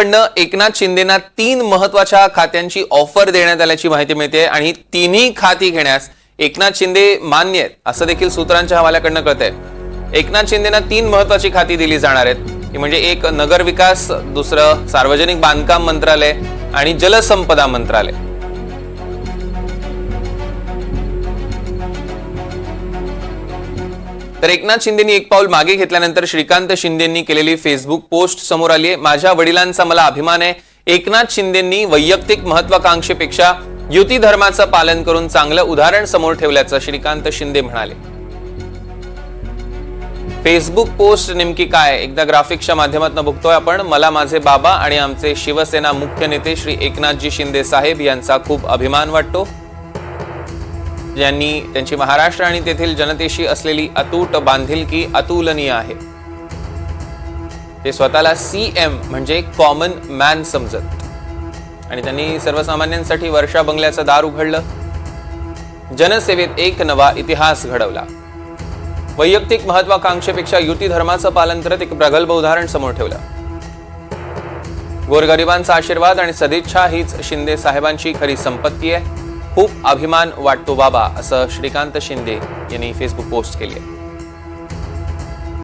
कडनं एकनाथ शिंदेना तीन महत्त्वाच्या खात्यांची ऑफर देण्यात आल्याची माहिती मिळते आणि तिन्ही खाती घेण्यास एकनाथ शिंदे मान्य आहेत असं देखील सूत्रांच्या हवाल्याकडनं कळत आहे एकनाथ शिंदेना तीन महत्वाची खाती दिली जाणार आहेत. ती म्हणजे एक नगर विकास दुसरं सार्वजनिक बांधकाम मंत्रालय आणि जलसंपदा मंत्रालय. तर एकनाथ शिंदेनी एक पाऊल मागे घेतल्यानंतर श्रीकांत शिंदेंनी केलेली फेसबुक पोस्ट समोर आली आहे माझ्या वडिलांचा मला अभिमान आहे. एकनाथ शिंदेंनी वैयक्तिक महत्वाकांक्षेपेक्षा युती धर्माचं पालन करून चांगलं उदाहरण समोर ठेवल्याचं श्रीकांत शिंदे म्हणाले. फेसबुक पोस्ट नेमकी काय? एकदा ग्राफिक्सच्या माध्यमातून बघतोय आपण. मला माझे बाबा आणि आमचे शिवसेना मुख्य नेते श्री एकनाथजी शिंदे साहेब यांचा खूप अभिमान वाटतो. ज्यांनी त्यांची महाराष्ट्र आणि तेथील जनतेशी असलेली अतूट बांधिलकी अतुलनीय आहे. ते स्वतःला सी एम म्हणजे कॉमन मॅन समजत. आणि त्यांनी सर्वसामान्यांसाठी वर्षा बंगल्याचं दार उघडलं. जनसेवेत एक नवा इतिहास घडवला. वैयक्तिक महत्वाकांक्षेपेक्षा युती धर्माचं पालन करत एक प्रगल्भ उदाहरण समोर ठेवलं. गोरगरिबांचा आशीर्वाद आणि सदिच्छा हीच शिंदे साहेबांची खरी संपत्ती आहे. खूप अभिमान वाटतो बाबा असं श्रीकांत शिंदे यांनी फेसबुक पोस्ट केली आहे.